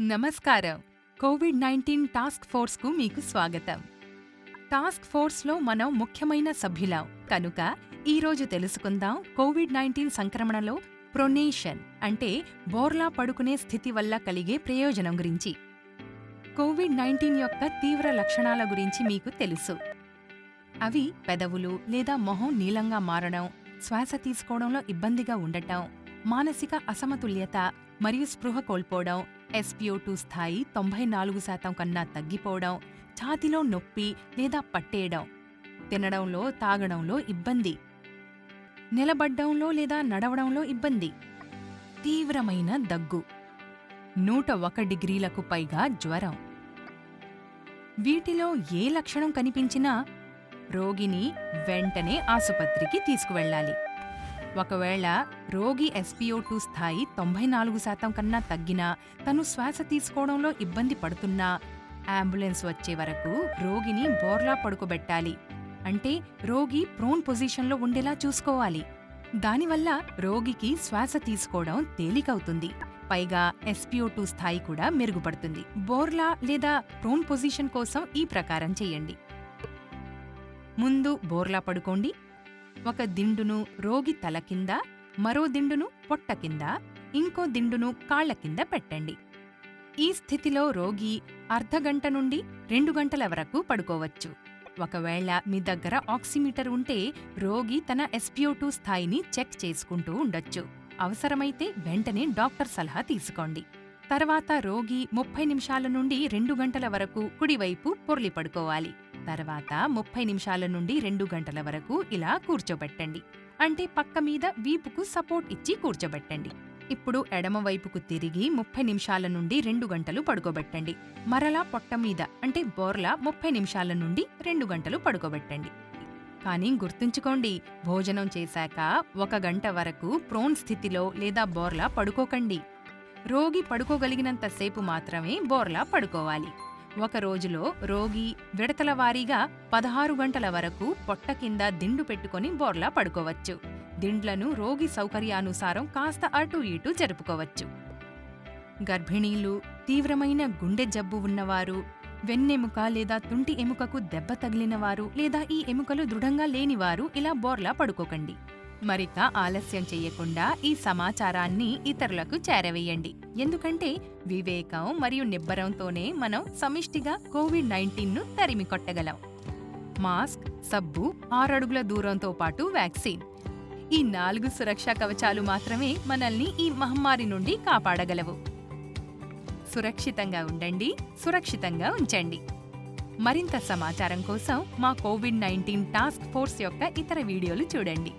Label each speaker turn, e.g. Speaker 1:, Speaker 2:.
Speaker 1: నమస్కారం. Covid nineteen task ఫోర్స్కు మీకు స్వాగతం. టాస్క్ ఫోర్స్లో మనం ముఖ్యమైన సభ్యులం. కనుక ఈరోజు తెలుసుకుందాం కోవిడ్ నైన్టీన్ సంక్రమణలో ప్రొనేషన్ అంటే బోర్లా పడుకునే స్థితి వల్ల కలిగే ప్రయోజనం గురించి. కోవిడ్ నైన్టీన్ యొక్క తీవ్ర లక్షణాల గురించి మీకు తెలుసు. అవి పెదవులు లేదా మొహం నీలంగా మారడం శ్వాస తీసుకోవడంలో ఇబ్బందిగా ఉండటం మానసిక అసమతుల్యత మరియు స్పృహ కోల్పోవడం ఎస్పిఓ టూ స్థాయి తొంభై నాలుగు శాతం కన్నా తగ్గిపోవడం ఛాతిలో నొప్పి లేదా పట్టేయడం తినడంలో తాగడంలో ఇబ్బంది నిలబడ్డంలో లేదా నడవడంలో ఇబ్బంది తీవ్రమైన దగ్గు నూట ఒక డిగ్రీలకు పైగా జ్వరం. వీటిలో ఏ లక్షణం కనిపించినా రోగిని వెంటనే ఆసుపత్రికి తీసుకువెళ్ళాలి. ఒకవేళ రోగి ఎస్పీఓ టూ స్థాయి తొంభై నాలుగు శాతం కన్నా తగ్గినా తను శ్వాస తీసుకోవడంలో ఇబ్బంది పడుతున్నా అంబులెన్స్ వచ్చే వరకు రోగిని బోర్లా పడుకోబెట్టాలి. అంటే రోగి ప్రోన్ పొజిషన్లో ఉండేలా చూసుకోవాలి. దానివల్ల రోగికి శ్వాస తీసుకోవడం తేలికవుతుంది. పైగా ఎస్పీఓ టూ స్థాయి కూడా మెరుగుపడుతుంది. బోర్లా లేదా ప్రోన్ పొజిషన్ కోసం ఈ ప్రకారం చేయండి. ముందు బోర్లా పడుకోండి ఒక దిండును రోగి తల కింద మరో దిండును పొట్ట కింద ఇంకో దిండును కాళ్ళ కింద పెట్టండి. ఈ స్థితిలో రోగి అర్ధగంట నుండి రెండు గంటల వరకు పడుకోవచ్చు. ఒకవేళ మీ దగ్గర ఆక్సిమీటర్ ఉంటే రోగి తన ఎస్పిఓ టూ స్థాయిని చెక్ చేసుకుంటూ ఉండొచ్చు. అవసరమైతే వెంటనే డాక్టర్ సలహా తీసుకోండి. తర్వాత రోగి ముప్పై నిమిషాల నుండి రెండు గంటల వరకు కుడివైపు పొర్లి పడుకోవాలి. తర్వాత ముప్పై నిమిషాల నుండి రెండు గంటల వరకు ఇలా కూర్చోబెట్టండి. అంటే పక్క మీద వీపుకు సపోర్ట్ ఇచ్చి కూర్చోబెట్టండి. ఇప్పుడు ఎడమ వైపుకు తిరిగి ముప్పై నిమిషాల నుండి రెండు గంటలు పడుకోబెట్టండి. మరలా పొట్ట మీద అంటే బోర్లా ముప్పై నిమిషాల నుండి రెండు గంటలు పడుకోబెట్టండి. కానీ గుర్తుంచుకోండి భోజనం చేశాక ఒక గంట వరకు ప్రోన్ స్థితిలో లేదా బోర్లా పడుకోకండి. రోగి పడుకోగలిగినంతసేపు మాత్రమే బోర్లా పడుకోవాలి. ఒక రోజులో రోగి విడతల వారీగా పదహారు గంటల వరకు పొట్ట కింద దిండు పెట్టుకొని బోర్లా పడుకోవచ్చు. దిండ్లను రోగి సౌకర్యానుసారం కాస్త అటు ఇటు జరుపుకోవచ్చు. గర్భిణీలు తీవ్రమైన గుండె జబ్బు ఉన్నవారు వెన్నెముక లేదా తుంటి ఎముకకు దెబ్బ తగిలినవారు లేదా ఈ ఎముకలు దృఢంగా లేనివారు ఇలా బోర్లా పడుకోకండి. మరిక ఆలస్యం చేయకుండా ఈ సమాచారాన్ని ఇతరులకు చేరవేయండి. ఎందుకంటే వివేకం మరియు నిబ్బరంతోనే మనం సమిష్టిగా కోవిడ్ నైన్టీన్ను తరిమి కొట్టగలం. మాస్క్ సబ్బు ఆరడుగుల దూరంతో పాటు వ్యాక్సిన్. ఈ నాలుగు సురక్షా కవచాలు మాత్రమే మనల్ని ఈ మహమ్మారి నుండి కాపాడగలవు. సురక్షితంగా ఉండండి సురక్షితంగా ఉంచండి. మరింత సమాచారం కోసం మా కోవిడ్ నైన్టీన్ టాస్క్ ఫోర్స్ యొక్క ఇతర వీడియోలు చూడండి.